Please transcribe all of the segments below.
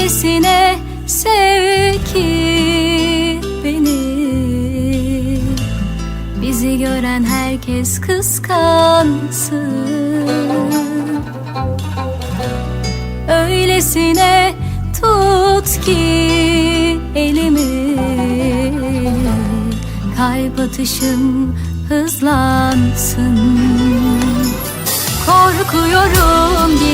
Öylesine sev ki beni. Bizi gören herkes kıskansın. Öylesine tut ki elimi. Kalp atışım hızlansın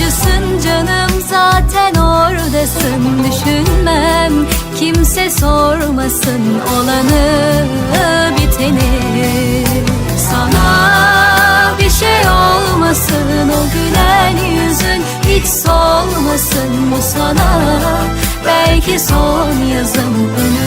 Acısın canım zaten oradasın. Düşünmem kimse sormasın. Olanı biteni sana bir şey olmasın. O gülen yüzün hiç solmasın. Bu sana belki son yazım. Ölürüm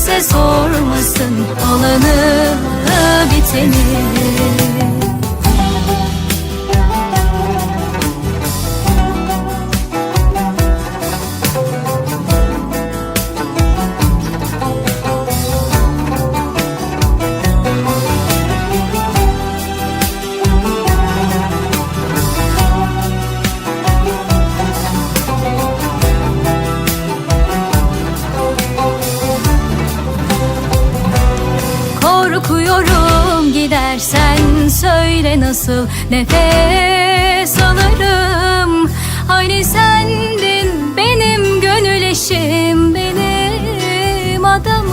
kimse sormasın Olanı biteni söyle nasıl nefes alırım. Hani sendin benim gönül eşim benim adamım.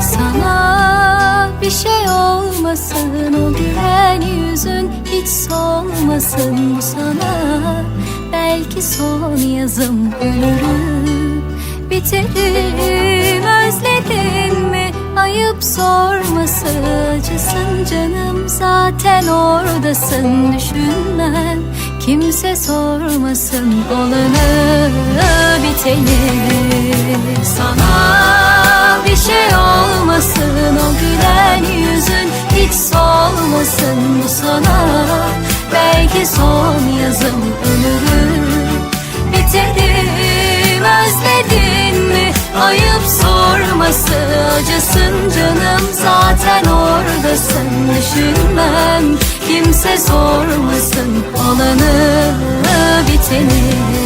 Sana bir şey olmasın o gülen yüzün hiç solmasın. Bu sana Belki son yazım ölürüm biterim Özledin mi ayıp sorması acısın canım zaten oradasın. Düşünmem kimse sormasın olanı biteni Sana bir şey olmasın o gülen yüzün hiç solmasın. Bu sana Belki son yazım ölürüm. Biterim Özledin mi? Ayıp sorması Acısın canım. Zaten oradasın Düşünmem kimse sormasın Olanı biteni